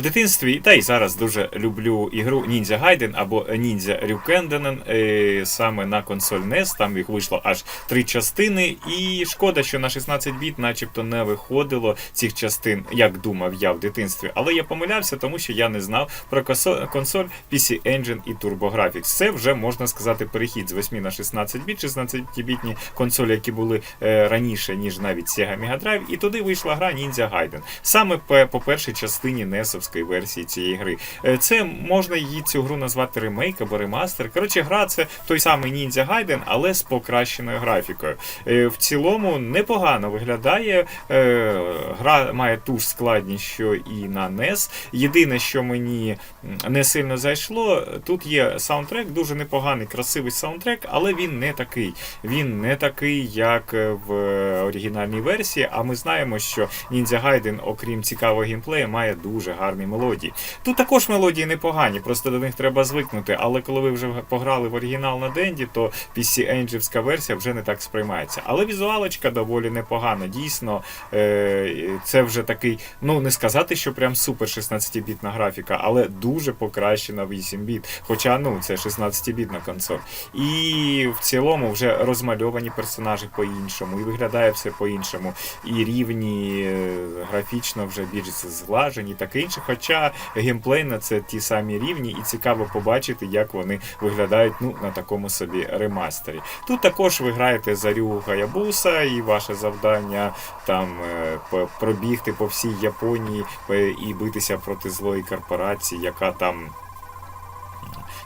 В дитинстві та й зараз дуже люблю ігру Ninja Gaiden або Ninja Ryukenden е, саме на консоль NES. Там їх вийшло аж три частини. І шкода, що на 16 біт, начебто, не виходило цих частин, як думав я в дитинстві. Але я помилявся, тому що я не знав про консоль PC Engine і TurboGrafx. Це вже можна сказати перехід з 8 на 16 біт, 16-бітні консолі, які були е, раніше, ніж навіть Sega Mega Drive, і туди вийшла гра Ninja Gaiden. Саме по, першій частині несовської версії цієї гри. Е, Це можна її цю гру назвати ремейк або ремастер. Коротше, гра це той самий Ninja Gaiden, але з покращеною графікою. Е, В цілому непогано виглядає. Е, Гра має ту ж складність, що і на NES. Єдине, що мені не сильно зайшло, тут є саундтрек, дуже непоганий, красивий саундтрек, але він не такий. Він не такий, як в оригінальній версії. А ми знаємо, що Ninja Gaiden, окрім цікавого геймплею, має дуже гарні мелодії. Тут також мелодії непогані, просто до них треба звикнути. Але коли ви вже пограли в оригінал на Денді, то PC Engine версія вже не так сприймається. Але візуалочка доволі непогана. Дійсно, е, це вже такий, ну не сказати, що прям супер 16-бітна графіка, але дуже покращена 8 біт. Хоча ну це 16-бітна консоль. І в цілому вже розмальовані персонажі по-іншому, і виглядає все по-іншому. І рівні е, графічно вже більш зглажені, таке інше. Хоча геймплейно це ті самі рівні, і цікаво побачити, як вони виглядають ну, на такому собі ремастері. Тут також ви граєте за Рю Гаябуса, і ваше завдання там е, пробігти по всій Японії е, і битися проти злої корпорації, яка там.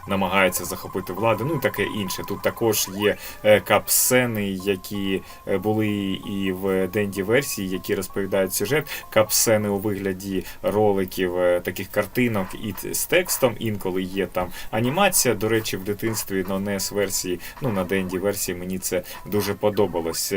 Намагається захопити владу, ну і таке інше. Тут також є е, капсцени, які е, були і в Денді версії, які розповідають сюжет. Капсцени у вигляді роликів, е, таких картинок і з текстом. Інколи є там анімація. До речі, в дитинстві на NES версії, ну на Денді версії мені це дуже подобалось.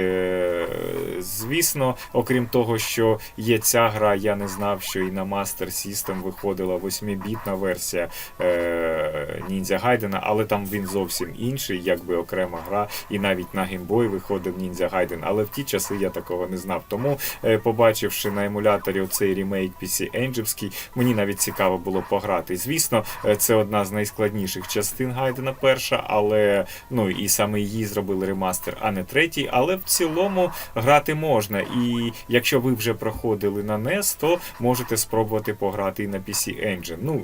Звісно, окрім того, що є ця гра, я не знав, що і на Master System виходила 8-бітна версія е, Ніндзя Гайдена, але там він зовсім інший, якби окрема гра, і навіть на Boy виходив Ніндзя Гайден, але в ті часи я такого не знав. Тому, е, побачивши на емуляторі оцей ремейк PC Engine, мені навіть цікаво було пограти. Звісно, е, це одна з найскладніших частин Гайдена перша, але ну і саме її зробили ремастер, а не третій. Але в цілому грати можна. І якщо ви вже проходили на NES, то можете спробувати пограти і на PC Engine. Ну,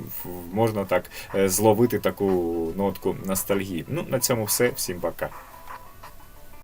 можна так е, зловити таку нотку ностальгії. Ну, на цьому все. Всім пока.